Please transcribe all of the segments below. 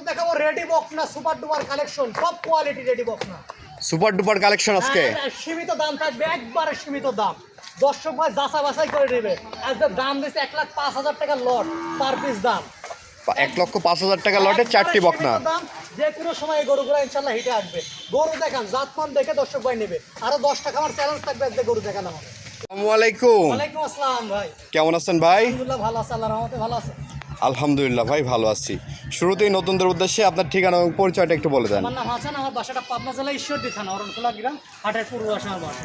গরু দেখাবো রেডি বকনা super duper collection top quality ready বকনা সুপার ডুপার কালেকশন আজকে। হ্যাঁ, হ্যাঁ, সীমিত দাম থাকবে একবারে সীমিত দাম। দর্শক ভাই বাছাই করে নেবে। আজকে দাম দিচ্ছে এক লাখ পাঁচ হাজার টাকা লট পার পিস দাম। এক লক্ষ পাঁচ হাজার টাকা লটে চারটি বকনা যে কোনো সময় এই গরুগুলো ইনশাল্লাহ হিটে আসবে। গরু দেখান জাতমান দেখে দর্শক ভাই নেবে। আরও দশ টাকা আমার চ্যালেঞ্জ থাকবে আজকে গরু দেখান হবে আসসালামু আলাইকুম। ওয়ালাইকুম আসসালাম ভাই। কেমন আছেন ভাই? আলহামদুলিল্লাহ ভালো আছে আল্লাহ রহমতে ভালো আছে। আলহামদুলিল্লাহ ভাই ভালো আছি। শুরুতেই নতুনদের উদ্দেশ্যে আপনার ঠিকানা এবং পরিচয়টা একটু বলে দেন। আমার নাম হাসান আমার বাসাটা পাবনা জেলা ঈশ্বরদী থানা অরণখোলা গ্রাম হাটের পূর্ব আমার বাসা।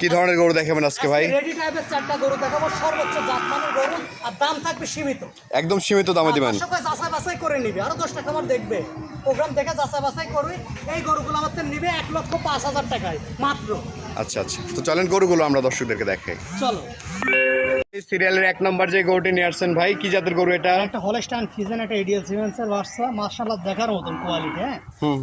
কি ধরনের গরু দেখাবেন আজকে ভাই? রেডি টাইপের চারটা গরু দেখাবো সর্বোচ্চ জাতমানের গরু আর দাম থাকবে সীমিত। একদম সীমিত দামে দিবেন। যাচাই বাছাই করে নিবে আরও দশ টাকা আমার দেখবে। প্রোগ্রাম দেখে যাচাই বাছাই করবে এই গরুগুলো আমার নিবে এক লক্ষ পাঁচ হাজার টাকায় মাত্র। আচ্ছা আচ্ছা। তো চলেন গরুগুলো আমরা দর্শকদেরকে দেখাই। চলো। এই সিরিয়ালের এক নম্বর যে গরুটি নিয়ে আসছেন ভাই কি জাতের গরু এটা? একটা হলস্টাইন ফিজেন একটা এডিএল সিমেন্সের বাচ্চা মার্শাল্লাহ দেখার মতন কোয়ালিটি হ্যাঁ?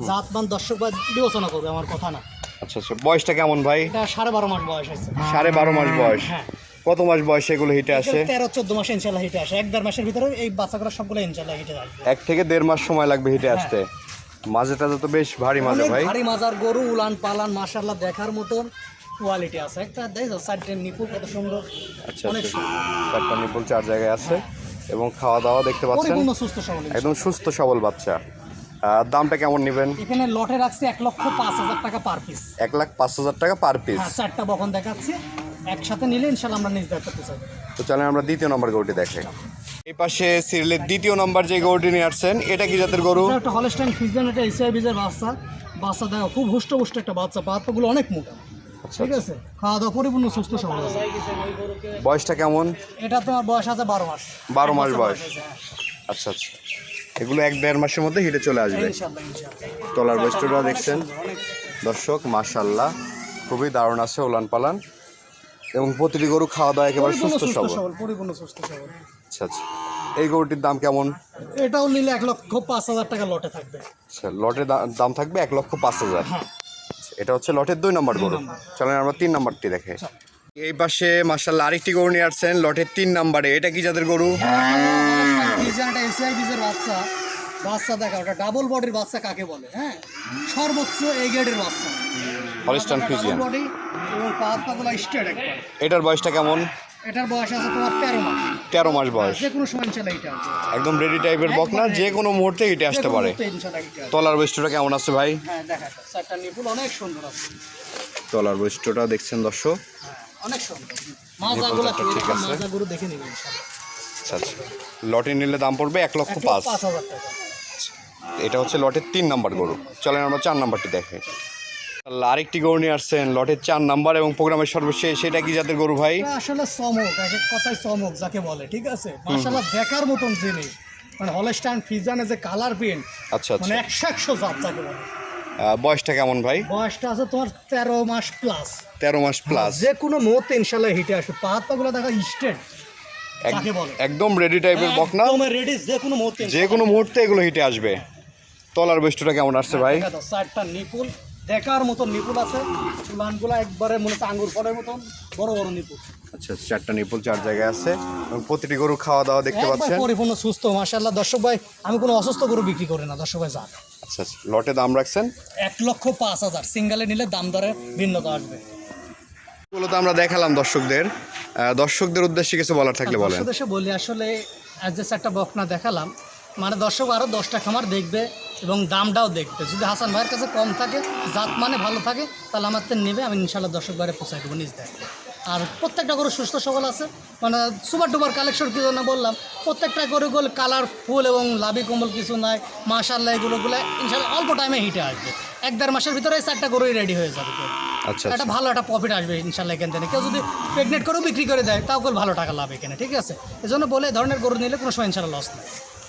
জাতমান দর্শক ভাই বিবেচনা করবে আমার কথা না। আচ্ছা আচ্ছা। বয়সটা কেমন ভাই? এটা সাড়ে বারো মাস বয়স আছে সাড়ে বারো মাস বয়স। হ্যাঁ। কত মাস বয়সে এগুলো হিটে আসে? তেরো চোদ্দ মাসে ইনশাল্লাহ হিটে আসে। এক দেড় মাসের ভিতরে এই বাচ্চাগুলো সবগুলো ইনশাল্লাহ হিটে আসবে। এক থেকে দেড় মাস সময় লাগবে হিটে আসতে। মাঝেটা তো বেশ ভারী মাঝে ভাই। ভারী মাজার গরু উলান পালান মাশাল্লাহ দেখার মতন। কোয়ালিটি আছে। একটা দেখো সাইডের নিপুল কত সুন্দর। আচ্ছা অনেক আচ্ছা চারটা নিপুল চার জায়গায় আছে এবং খাওয়া দাওয়া দেখতে পাচ্ছেন। সুস্থ সবল একদম সুস্থ সবল বাচ্চা। দামটা কেমন নেবেন? এখানে লটে রাখছি এক লক্ষ পাঁচ হাজার টাকা পার পিস। এক লাখ পাঁচ হাজার টাকা পার পিস। হ্যাঁ চারটা বকন দেখাচ্ছি। একসাথে নিলে ইনশাল্লাহ আমরা নিজ দায়িত্ব পেছাই তো চলেন আমরা দ্বিতীয় নম্বর গরুটি দেখাই এই পাশে সিরিয়ালের দ্বিতীয় নম্বর যে গরুটি নিয়ে আসছেন এটা কি জাতের গরু? এটা একটা হলস্টাইন ফিজিয়ান এটা এসিআই বীজের বাচ্চা। বাচ্চা দেখো খুব হুষ্ট পুষ্ট একটা বাচ্চা পাতগুলো অনেক মোটা। ঠিক আছে? খাওয়া দাওয়া পরিপূর্ণ সুস্থ সবল আছে। বয়সটা কেমন? এটা তোমার বয়স আছে বারো মাস। বারো মাস বয়স। হ্যাঁ। আচ্ছা আচ্ছা। এগুলো এক দেড় মাসের মধ্যে হিটে চলে আসবে। তলার বৈষ্টটা দেখছেন। দর্শক মাশাল্লাহ খুবই দারুণ আছে ওলান পালান এবং প্রতিটি গরু খাওয়া দাওয়া একেবারে সুস্থ সবল। পরিপূর্ণ সুস্থ সবল। আচ্ছা আচ্ছা। এই গরুটির দাম কেমন? এটাও নিলে এক লক্ষ পাঁচ হাজার টাকা লটে থাকবে। আচ্ছা লটের দাম থাকবে এক লক্ষ পাঁচ হাজার। হ্যাঁ। এটা হচ্ছে লটের দুই নম্বর গরু। চলেন আমরা তিন নম্বরটি দেখে। এই পাশে মার্শাল্লাহ আরেকটি গরু নিয়ে আসছেন লটের তিন নম্বরে। এটা কি যাদের গরু? বাচ্চা বাচ্চা দেখা ওটা ডাবল বডির বাচ্চা কাকে বলে হ্যাঁ? সর্বোচ্চ এই গ্রেডের বাচ্চা। হলিস্টান ফিজিয়ান বডি এবং পা পাগুলো স্ট্রেট এটার বয়সটা কেমন? এটার বয়স আছে তোমার তেরো মাস। তেরো মাস বয়স। যে কোনো সময় ইনশাল্লাহ এটা একদম রেডি টাইপের বকনা যে কোনো মুহূর্তে হিটে আসতে পারে। এটা। তলার বৈষ্টটা কেমন আছে ভাই? হ্যাঁ দেখা চারটা নিপুল অনেক সুন্দর আছে। তলার বৈষ্টটা দেখছেন দর্শক? হ্যাঁ, অনেক সুন্দর। মাজাগুলো ঠিক আছে। মাজাগুলো দেখে ইনশাল্লাহ। আচ্ছা আচ্ছা। লটে নিলে দাম পড়বে এক লক্ষ পাঁচ। টাকা। এটা হচ্ছে লটের তিন নাম্বার গরু। চলেন আমরা চার নাম্বারটি দেখে। আরেকটি গরু নিয়ে আসছেন লটের চার নাম্বার এবং প্রোগ্রামের সর্বশেষ সেটা কি জাতের গরু ভাই? আসলে চমক এক এক কথায় চমক যাকে বলে ঠিক আছে? মাশাআল্লাহ দেখার মতন জিনিস। মানে হলস্টাইন ফিজানে যে কালার প্রিন্ট আচ্ছা আচ্ছা। মানে একশো একশো জাত যাকে বলে। বয়সটা কেমন ভাই? বয়সটা আছে তোমার তেরো মাস প্লাস তেরো মাস প্লাস যে কোনো মুহূর্তে ইনশাল্লাহ হিটে আসবে। পাহাড় পাগুলো দেখা স্টেট একদম রেডি টাইপের বকনা। রেডি যে কোনো মুহূর্তে যে কোনো মুহূর্তে এগুলো হিটে আসবে। তলার বৈষ্টটা কেমন আসছে ভাই? চারটা নিপুল দেখার মতন নিপুল আছে। চুলানগুলো একবারে মনে হচ্ছে আঙ্গুর ফলের মতন বড় বড় নিপুল আচ্ছা চারটা নিপুল চার জায়গায় আছে। এবং প্রতিটি গরু খাওয়া দাওয়া দেখতে পাচ্ছেন। পরিপূর্ণ সুস্থ মাশাল্লাহ দর্শক ভাই আমি কোনো অসুস্থ গরু বিক্রি করি না দর্শক ভাই যান আচ্ছা আচ্ছা লটে দাম রাখছেন? এক লক্ষ পাঁচ হাজার। সিঙ্গেলে নিলে দাম দরে ভিন্নতা আসবে। এগুলো তো আমরা দেখালাম দর্শকদের। দর্শকদের উদ্দেশ্যে কিছু বলার থাকলে বলেন। দেশে বলি আসলে আজ যে একটা বকনা দেখালাম মানে দর্শক আরও দশটা খামার দেখবে এবং দামটাও দেখবে। যদি হাসান ভাইয়ের কাছে কম থাকে জাত মানে ভালো থাকে তাহলে আমার তো নেবে আমি ইনশাল্লাহ দর্শক বাইরে পৌঁছাই দেবো নিজ দেখবে আর প্রত্যেকটা গরু সুস্থ সবল আছে। মানে সুপার ডুপার কালেকশন কি জন্য বললাম প্রত্যেকটা গরুগুলো কালার ফুল এবং লাভি কম্বল কিছু নাই মাশাল্লাহ এগুলোগুলো ইনশাল্লাহ অল্প টাইমে হিটে আসবে। এক দেড় মাসের ভিতরে এই চারটা গরুই রেডি হয়ে যাবে আচ্ছা একটা আচ্ছা। ভালো একটা প্রফিট আসবে ইনশাল্লাহ এখান থেকে। কেউ যদি প্রেগনেন্ট করেও বিক্রি করে দেয় তাও ভালো টাকা লাভ এখানে ঠিক আছে? এই জন্য বলে ধরনের গরু নিলে কোনো সময় ইনশাল্লাহ লস নেই।